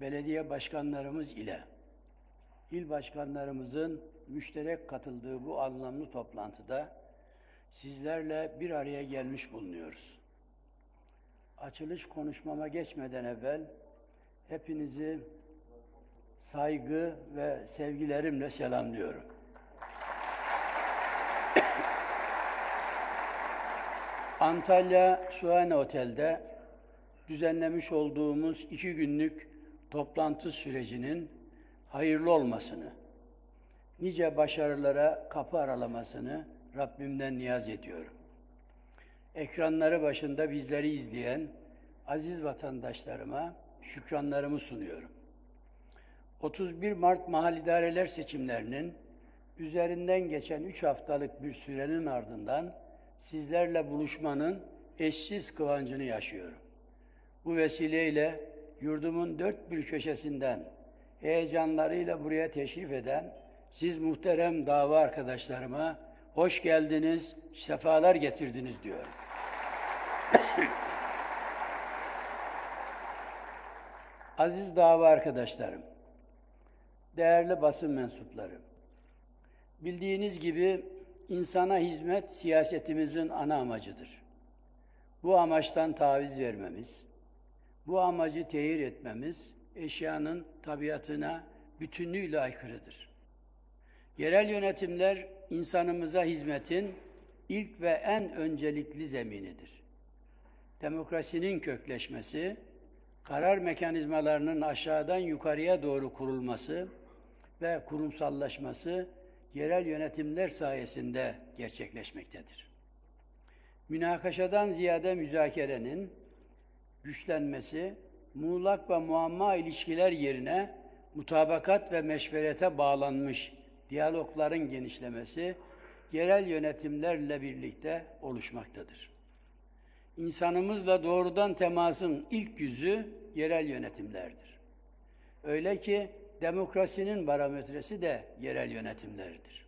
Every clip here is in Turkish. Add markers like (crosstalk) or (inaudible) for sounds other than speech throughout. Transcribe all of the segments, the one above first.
belediye başkanlarımız ile il başkanlarımızın müşterek katıldığı bu anlamlı toplantıda sizlerle bir araya gelmiş bulunuyoruz. Açılış konuşmama geçmeden evvel hepinizi saygı ve sevgilerimle selamlıyorum. Antalya Suhane Otel'de düzenlemiş olduğumuz iki günlük toplantı sürecinin hayırlı olmasını, nice başarılara kapı aralamasını Rabbimden niyaz ediyorum. Ekranları başında bizleri izleyen aziz vatandaşlarıma şükranlarımı sunuyorum. 31 Mart Mahal İdareler seçimlerinin üzerinden geçen 3 haftalık bir sürenin ardından sizlerle buluşmanın eşsiz kıvancını yaşıyorum. Bu vesileyle yurdumun dört bir köşesinden heyecanlarıyla buraya teşrif eden siz muhterem dava arkadaşlarıma hoş geldiniz, sefalar getirdiniz diyorum. (coughs) Aziz dava arkadaşlarım, değerli basın mensupları, bildiğiniz gibi insana hizmet siyasetimizin ana amacıdır. Bu amaçtan taviz vermemiz, bu amacı tehir etmemiz eşyanın tabiatına bütünlüğüyle aykırıdır. Yerel yönetimler insanımıza hizmetin ilk ve en öncelikli zeminidir. Demokrasinin kökleşmesi, karar mekanizmalarının aşağıdan yukarıya doğru kurulması ve kurumsallaşması yerel yönetimler sayesinde gerçekleşmektedir. Münakaşadan ziyade müzakerenin güçlenmesi, muğlak ve muamma ilişkiler yerine mutabakat ve meşverete bağlanmış diyalogların genişlemesi yerel yönetimlerle birlikte oluşmaktadır. İnsanımızla doğrudan temasın ilk yüzü yerel yönetimlerdir. Öyle ki demokrasinin barometresi de yerel yönetimlerdir.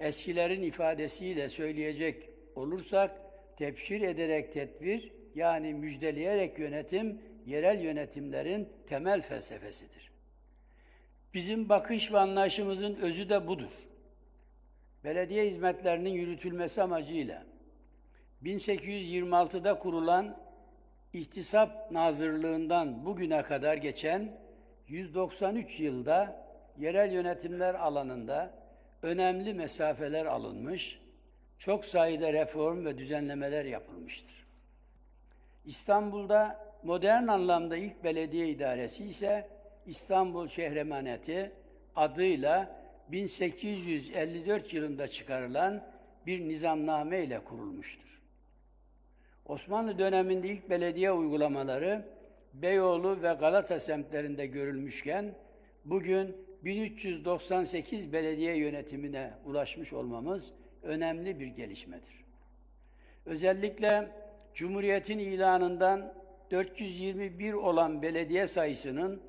Eskilerin ifadesiyle söyleyecek olursak tepşir ederek tedbir yani müjdeleyerek yönetim yerel yönetimlerin temel felsefesidir. Bizim bakış ve anlayışımızın özü de budur. Belediye hizmetlerinin yürütülmesi amacıyla 1826'da kurulan İhtisap Nazırlığından bugüne kadar geçen 193 yılda yerel yönetimler alanında önemli mesafeler alınmış, çok sayıda reform ve düzenlemeler yapılmıştır. İstanbul'da modern anlamda ilk belediye idaresi ise İstanbul Şehremaneti adıyla 1854 yılında çıkarılan bir nizamname ile kurulmuştur. Osmanlı döneminde ilk belediye uygulamaları Beyoğlu ve Galata semtlerinde görülmüşken bugün 1398 belediye yönetimine ulaşmış olmamız önemli bir gelişmedir. Özellikle Cumhuriyet'in ilanından 421 olan belediye sayısının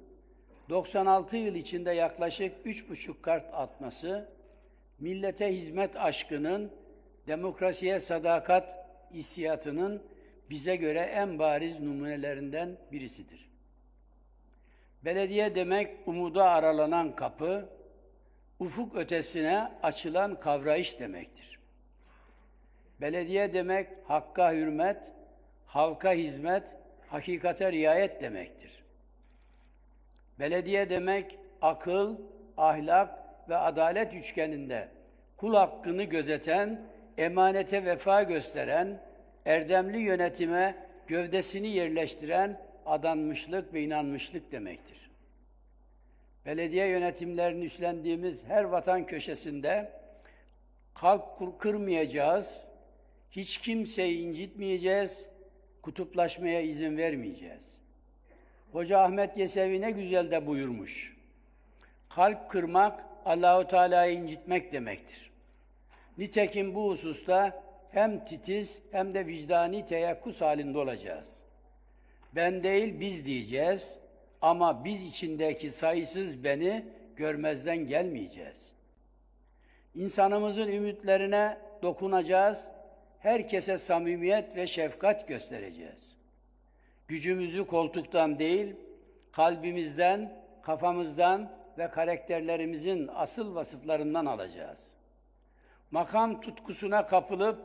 96 yıl içinde yaklaşık 3,5 kart atması, millete hizmet aşkının, demokrasiye sadakat hissiyatının bize göre en bariz numunelerinden birisidir. Belediye demek umuda aralanan kapı, ufuk ötesine açılan kavrayış demektir. Belediye demek hakka hürmet, halka hizmet, hakikate riayet demektir. Belediye demek akıl, ahlak ve adalet üçgeninde kul hakkını gözeten, emanete vefa gösteren, erdemli yönetime gövdesini yerleştiren adanmışlık ve inanmışlık demektir. Belediye yönetimlerini üstlendiğimiz her vatan köşesinde kalp kırmayacağız, hiç kimseyi incitmeyeceğiz, kutuplaşmaya izin vermeyeceğiz. Hoca Ahmet Yesevi ne güzel de buyurmuş. Kalp kırmak Allahu Teala'yı incitmek demektir. Nitekim bu hususta hem titiz hem de vicdani teyakkuz halinde olacağız. Ben değil biz diyeceğiz ama biz içindeki sayısız beni görmezden gelmeyeceğiz. İnsanımızın ümitlerine dokunacağız, herkese samimiyet ve şefkat göstereceğiz. Gücümüzü koltuktan değil, kalbimizden, kafamızdan ve karakterlerimizin asıl vasıflarından alacağız. Makam tutkusuna kapılıp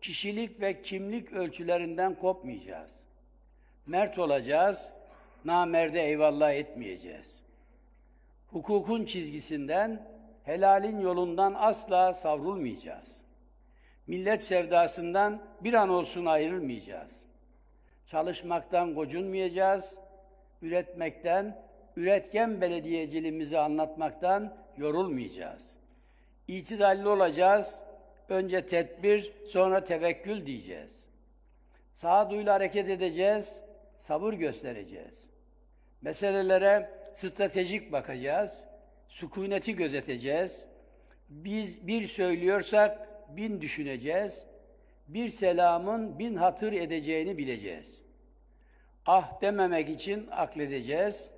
kişilik ve kimlik ölçülerinden kopmayacağız. Mert olacağız, namerde eyvallah etmeyeceğiz. Hukukun çizgisinden, helalin yolundan asla savrulmayacağız. Millet sevdasından bir an olsun ayrılmayacağız. Çalışmaktan gocunmayacağız, üretmekten, üretken belediyeciliğimizi anlatmaktan yorulmayacağız. İtidalli olacağız, önce tedbir, sonra tevekkül diyeceğiz. Sağduyuyla hareket edeceğiz, sabır göstereceğiz. Meselelere stratejik bakacağız, sükuneti gözeteceğiz. Biz bir söylüyorsak bin düşüneceğiz. Bir selamın bin hatır edeceğini bileceğiz. Ah dememek için akledeceğiz.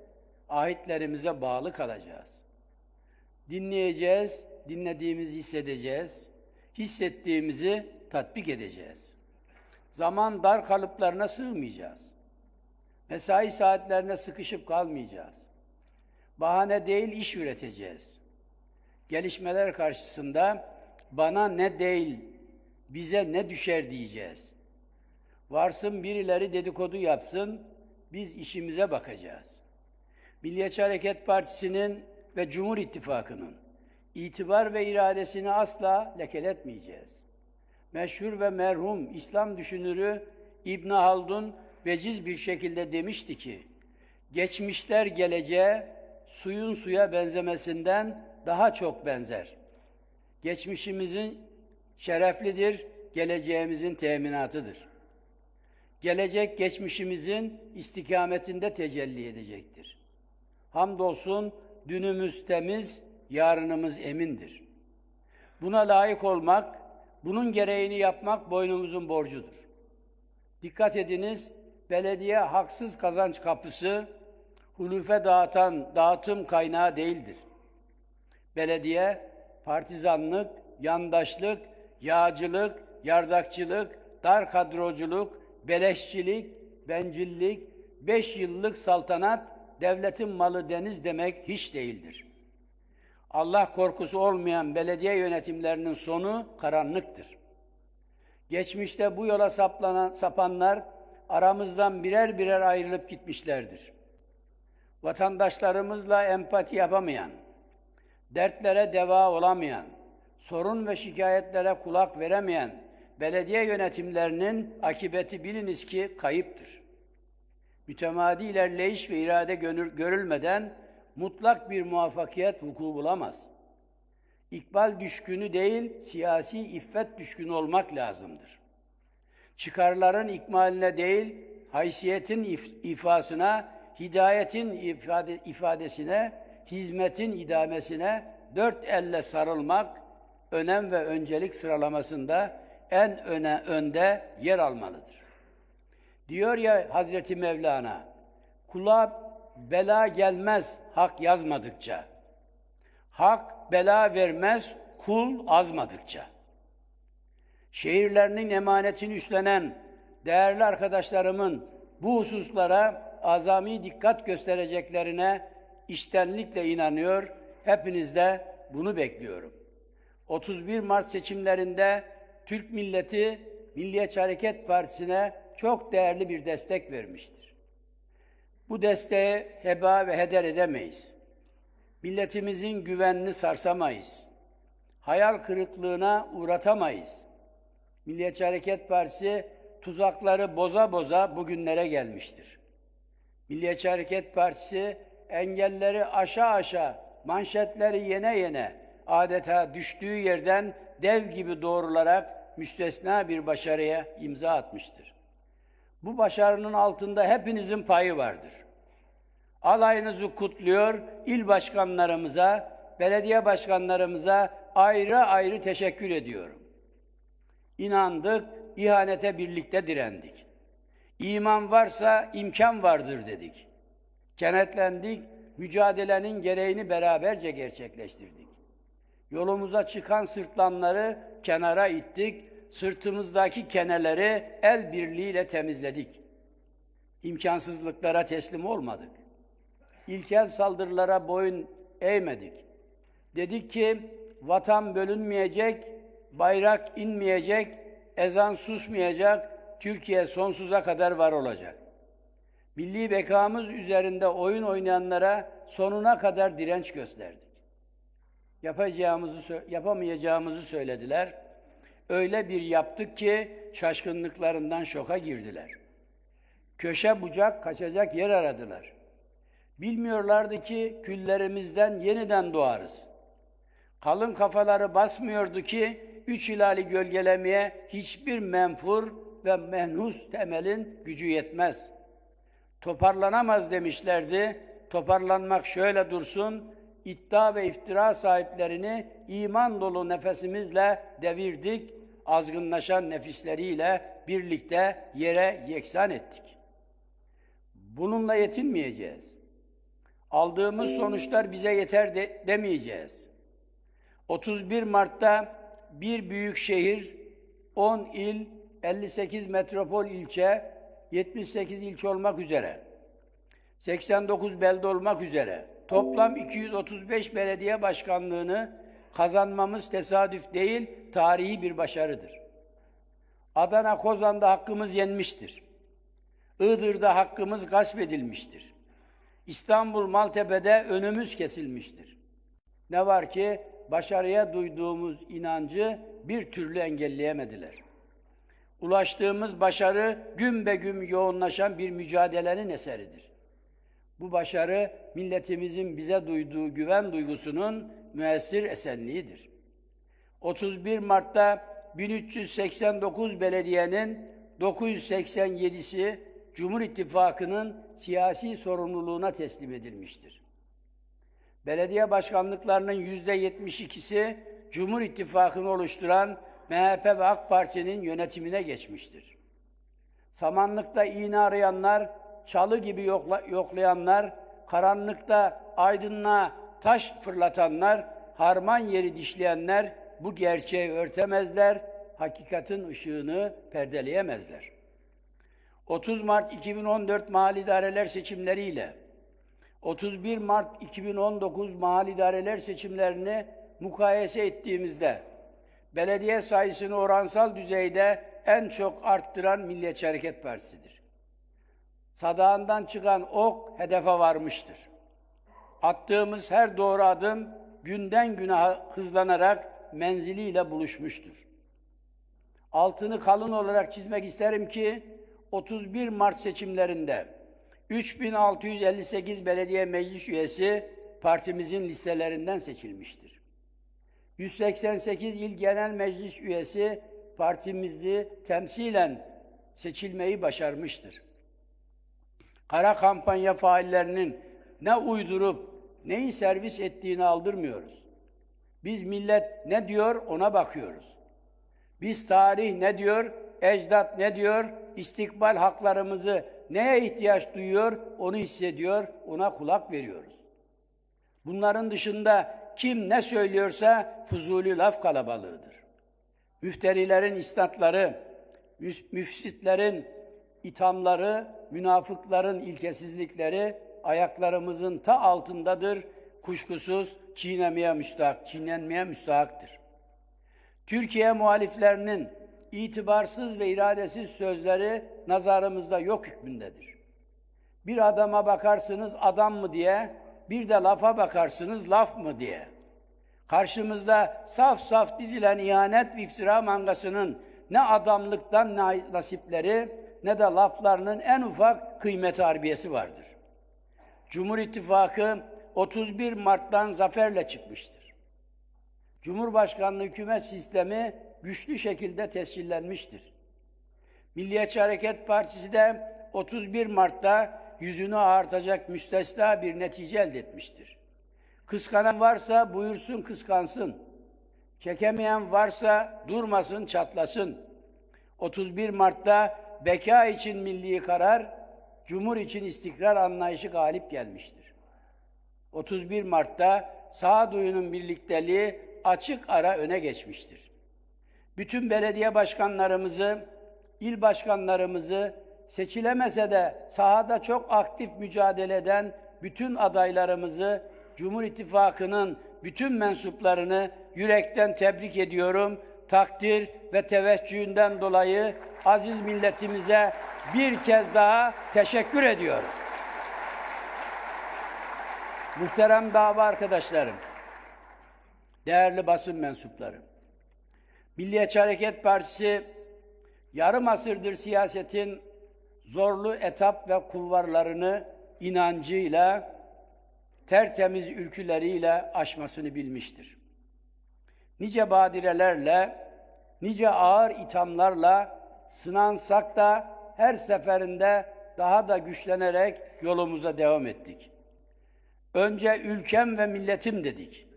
Ahitlerimize bağlı kalacağız. Dinleyeceğiz, dinlediğimizi hissedeceğiz. Hissettiğimizi tatbik edeceğiz. Zaman dar kalıplarına sığmayacağız. Mesai saatlerine sıkışıp kalmayacağız. Bahane değil iş üreteceğiz. Gelişmeler karşısında bana ne değil, bize ne düşer diyeceğiz. Varsın birileri dedikodu yapsın, biz işimize bakacağız. Milliyetçi Hareket Partisi'nin ve Cumhur İttifakı'nın itibar ve iradesini asla lekeletmeyeceğiz. Meşhur ve merhum İslam düşünürü İbn Haldun veciz bir şekilde demişti ki, geçmişler geleceğe suyun suya benzemesinden daha çok benzer. Geçmişimizin şereflidir, geleceğimizin teminatıdır. Gelecek geçmişimizin istikametinde tecelli edecektir. Hamdolsun dünümüz temiz, yarınımız emindir. Buna layık olmak, bunun gereğini yapmak boynumuzun borcudur. Dikkat ediniz, belediye haksız kazanç kapısı, hulufe dağıtan dağıtım kaynağı değildir. Belediye, partizanlık, yandaşlık, yağcılık, yardakçılık, dar kadroculuk, beleşçilik, bencillik, beş yıllık saltanat, devletin malı deniz demek hiç değildir. Allah korkusu olmayan belediye yönetimlerinin sonu karanlıktır. Geçmişte bu yola saplanan, sapanlar aramızdan birer birer ayrılıp gitmişlerdir. Vatandaşlarımızla empati yapamayan, dertlere deva olamayan, sorun ve şikayetlere kulak veremeyen belediye yönetimlerinin akıbeti biliniz ki kayıptır. Mütemadi ilerleyiş ve irade görülmeden mutlak bir muvaffakiyet vuku bulamaz. İkbal düşkünü değil, siyasi iffet düşkünü olmak lazımdır. Çıkarların ikmaline değil, haysiyetin if ifasına, hidayetin ifade ifadesine, hizmetin idamesine dört elle sarılmak, önem ve öncelik sıralamasında en öne önde yer almalıdır. Diyor ya Hazreti Mevlana, kula bela gelmez hak yazmadıkça. Hak bela vermez kul azmadıkça. Şehirlerinin emanetini üstlenen değerli arkadaşlarımın bu hususlara azami dikkat göstereceklerine iştenlikle inanıyor. Hepiniz de bunu bekliyorum. 31 Mart seçimlerinde Türk milleti Milliyetçi Hareket Partisi'ne çok değerli bir destek vermiştir. Bu desteği heba ve heder edemeyiz. Milletimizin güvenini sarsamayız. Hayal kırıklığına uğratamayız. Milliyetçi Hareket Partisi tuzakları boza boza bugünlere gelmiştir. Milliyetçi Hareket Partisi engelleri aşağı aşağı, manşetleri yene yene, adeta düştüğü yerden dev gibi doğrularak müstesna bir başarıya imza atmıştır. Bu başarının altında hepinizin payı vardır. Alayınızı kutluyor, il başkanlarımıza, belediye başkanlarımıza ayrı ayrı teşekkür ediyorum. İnandık, ihanete birlikte direndik. İman varsa imkan vardır dedik. Kenetlendik, mücadelenin gereğini beraberce gerçekleştirdik. Yolumuza çıkan sırtlanları kenara ittik, sırtımızdaki keneleri el birliğiyle temizledik. İmkansızlıklara teslim olmadık. ilkel saldırılara boyun eğmedik. Dedik ki vatan bölünmeyecek, bayrak inmeyecek, ezan susmayacak, Türkiye sonsuza kadar var olacak. Milli bekamız üzerinde oyun oynayanlara sonuna kadar direnç gösterdik. Yapacağımızı, yapamayacağımızı söylediler. Öyle bir yaptık ki şaşkınlıklarından şoka girdiler. Köşe bucak kaçacak yer aradılar. Bilmiyorlardı ki küllerimizden yeniden doğarız. Kalın kafaları basmıyordu ki üç hilali gölgelemeye hiçbir menfur ve menhus temelin gücü yetmez. Toparlanamaz demişlerdi. Toparlanmak şöyle dursun, iddia ve iftira sahiplerini iman dolu nefesimizle devirdik, azgınlaşan nefisleriyle birlikte yere yeksan ettik. Bununla yetinmeyeceğiz. Aldığımız sonuçlar bize yeter de, demeyeceğiz. 31 Mart'ta bir büyük şehir, 10 il, 58 metropol ilçe, 78 ilçe olmak üzere, 89 belde olmak üzere toplam 235 belediye başkanlığını kazanmamız tesadüf değil, tarihi bir başarıdır. Adana Kozan'da hakkımız yenmiştir. Iğdır'da hakkımız gasp edilmiştir. İstanbul Maltepe'de önümüz kesilmiştir. Ne var ki başarıya duyduğumuz inancı bir türlü engelleyemediler. Ulaştığımız başarı gün be gün yoğunlaşan bir mücadelenin eseridir. Bu başarı milletimizin bize duyduğu güven duygusunun müessir esenliğidir. 31 Mart'ta 1389 belediyenin 987'si Cumhur İttifakı'nın siyasi sorumluluğuna teslim edilmiştir. Belediye başkanlıklarının yüzde 72'si Cumhur İttifakı'nı oluşturan MHP ve AK Parti'nin yönetimine geçmiştir. Samanlıkta iğne arayanlar, çalı gibi yokla, yoklayanlar, karanlıkta aydınlığa taş fırlatanlar, harman yeri dişleyenler bu gerçeği örtemezler, hakikatin ışığını perdeleyemezler. 30 Mart 2014 mahalli idareler seçimleriyle 31 Mart 2019 mahalli idareler seçimlerini mukayese ettiğimizde belediye sayısını oransal düzeyde en çok arttıran Milliyetçi Hareket Partisi'dir. Sadağından çıkan ok hedefe varmıştır. Attığımız her doğru adım günden güne hızlanarak menziliyle buluşmuştur. Altını kalın olarak çizmek isterim ki 31 Mart seçimlerinde 3658 belediye meclis üyesi partimizin listelerinden seçilmiştir. 188 il genel meclis üyesi partimizi temsilen seçilmeyi başarmıştır. Kara kampanya faillerinin ne uydurup neyi servis ettiğini aldırmıyoruz. Biz millet ne diyor ona bakıyoruz. Biz tarih ne diyor, ecdat ne diyor, istikbal haklarımızı neye ihtiyaç duyuyor onu hissediyor, ona kulak veriyoruz. Bunların dışında kim ne söylüyorsa fuzuli laf kalabalığıdır. Müfterilerin istatları, müfsitlerin ithamları, münafıkların ilkesizlikleri ayaklarımızın ta altındadır. Kuşkusuz çiğnemeye müstahak, çiğnenmeye müstahaktır. Türkiye muhaliflerinin itibarsız ve iradesiz sözleri nazarımızda yok hükmündedir. Bir adama bakarsınız adam mı diye, bir de lafa bakarsınız laf mı diye. Karşımızda saf saf dizilen ihanet ve iftira mangasının ne adamlıktan nasipleri ne de laflarının en ufak kıymet harbiyesi vardır. Cumhur İttifakı 31 Mart'tan zaferle çıkmıştır. Cumhurbaşkanlığı hükümet sistemi güçlü şekilde tescillenmiştir. Milliyetçi Hareket Partisi de 31 Mart'ta yüzünü ağartacak müstesna bir netice elde etmiştir. Kıskanan varsa buyursun kıskansın. Çekemeyen varsa durmasın çatlasın. 31 Mart'ta beka için milli karar, cumhur için istikrar anlayışı galip gelmiştir. 31 Mart'ta sağduyunun birlikteliği açık ara öne geçmiştir. Bütün belediye başkanlarımızı, il başkanlarımızı seçilemese de sahada çok aktif mücadele eden bütün adaylarımızı, Cumhur İttifakı'nın bütün mensuplarını yürekten tebrik ediyorum. Takdir ve teveccühünden dolayı aziz milletimize bir kez daha teşekkür ediyorum. Muhterem dava arkadaşlarım, değerli basın mensupları, Milliyetçi Hareket Partisi yarım asırdır siyasetin zorlu etap ve kulvarlarını inancıyla, tertemiz ülküleriyle aşmasını bilmiştir. Nice badirelerle, nice ağır ithamlarla sınansak da her seferinde daha da güçlenerek yolumuza devam ettik. Önce ülkem ve milletim dedik.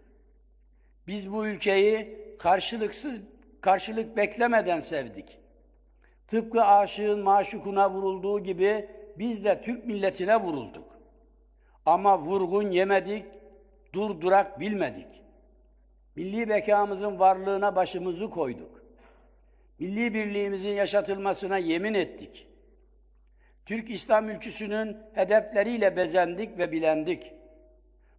Biz bu ülkeyi karşılıksız karşılık beklemeden sevdik. Tıpkı aşığın maşukuna vurulduğu gibi biz de Türk milletine vurulduk. Ama vurgun yemedik, durdurak bilmedik. Milli bekamızın varlığına başımızı koyduk. Milli birliğimizin yaşatılmasına yemin ettik. Türk İslam ülküsünün hedefleriyle bezendik ve bilendik.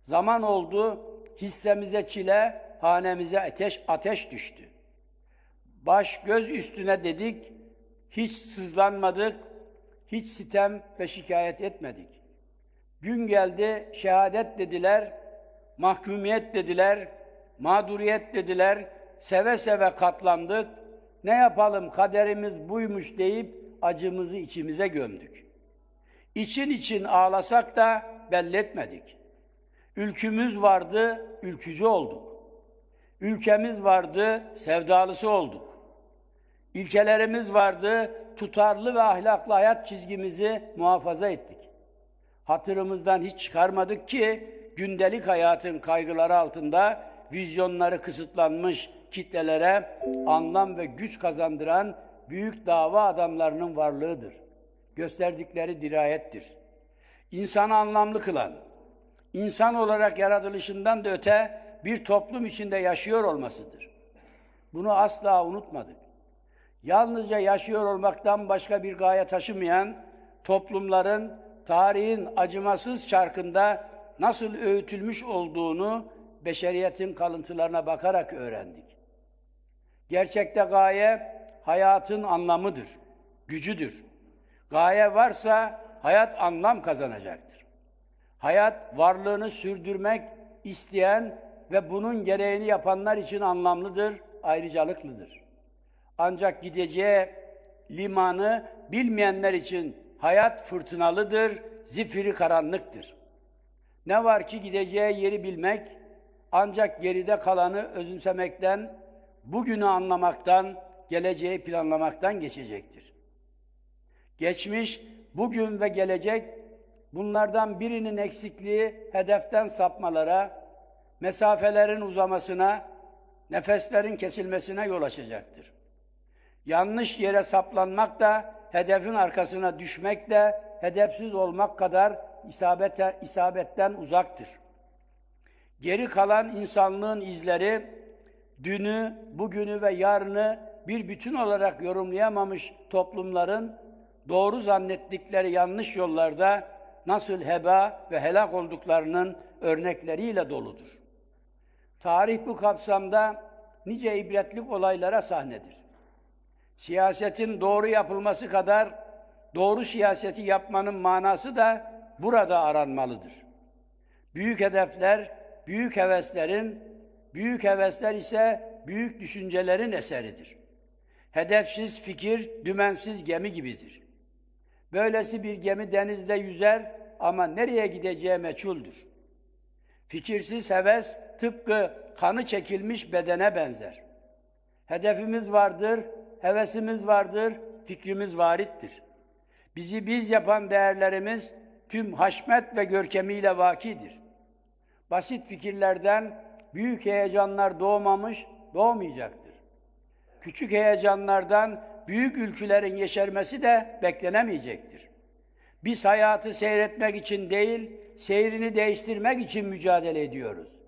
Zaman oldu, hissemize çile, hanemize ateş ateş düştü. Baş göz üstüne dedik, hiç sızlanmadık, hiç sitem ve şikayet etmedik. Gün geldi, şehadet dediler, mahkumiyet dediler, mağduriyet dediler, seve seve katlandık. Ne yapalım kaderimiz buymuş deyip acımızı içimize gömdük. İçin için ağlasak da belletmedik. Ülkümüz vardı, ülkücü olduk. Ülkemiz vardı, sevdalısı olduk. İlkelerimiz vardı, tutarlı ve ahlaklı hayat çizgimizi muhafaza ettik. Hatırımızdan hiç çıkarmadık ki gündelik hayatın kaygıları altında vizyonları kısıtlanmış kitlelere anlam ve güç kazandıran büyük dava adamlarının varlığıdır. Gösterdikleri dirayettir. İnsanı anlamlı kılan, insan olarak yaratılışından da öte bir toplum içinde yaşıyor olmasıdır. Bunu asla unutmadık. Yalnızca yaşıyor olmaktan başka bir gaye taşımayan toplumların tarihin acımasız çarkında nasıl öğütülmüş olduğunu beşeriyetin kalıntılarına bakarak öğrendik. Gerçekte gaye hayatın anlamıdır, gücüdür. Gaye varsa hayat anlam kazanacaktır. Hayat varlığını sürdürmek isteyen ve bunun gereğini yapanlar için anlamlıdır, ayrıcalıklıdır. Ancak gideceği limanı bilmeyenler için hayat fırtınalıdır, zifiri karanlıktır. Ne var ki gideceği yeri bilmek, ancak geride kalanı özümsemekten, bugünü anlamaktan, geleceği planlamaktan geçecektir. Geçmiş, bugün ve gelecek bunlardan birinin eksikliği hedeften sapmalara, mesafelerin uzamasına, nefeslerin kesilmesine yol açacaktır. Yanlış yere saplanmak da, hedefin arkasına düşmek de, hedefsiz olmak kadar isabete, isabetten uzaktır. Geri kalan insanlığın izleri, dünü, bugünü ve yarını bir bütün olarak yorumlayamamış toplumların doğru zannettikleri yanlış yollarda nasıl heba ve helak olduklarının örnekleriyle doludur. Tarih bu kapsamda nice ibretlik olaylara sahnedir. Siyasetin doğru yapılması kadar doğru siyaseti yapmanın manası da burada aranmalıdır. Büyük hedefler, büyük heveslerin, büyük hevesler ise büyük düşüncelerin eseridir. Hedefsiz fikir, dümensiz gemi gibidir. Böylesi bir gemi denizde yüzer ama nereye gideceği meçhuldür. Fikirsiz heves tıpkı kanı çekilmiş bedene benzer. Hedefimiz vardır, hevesimiz vardır, fikrimiz varittir. Bizi biz yapan değerlerimiz tüm haşmet ve görkemiyle vakidir. Basit fikirlerden büyük heyecanlar doğmamış, doğmayacaktır. Küçük heyecanlardan büyük ülkülerin yeşermesi de beklenemeyecektir. Biz hayatı seyretmek için değil, seyrini değiştirmek için mücadele ediyoruz.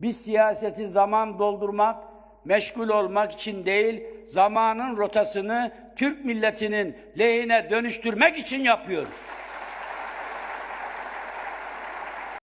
Biz siyaseti zaman doldurmak, meşgul olmak için değil, zamanın rotasını Türk milletinin lehine dönüştürmek için yapıyoruz.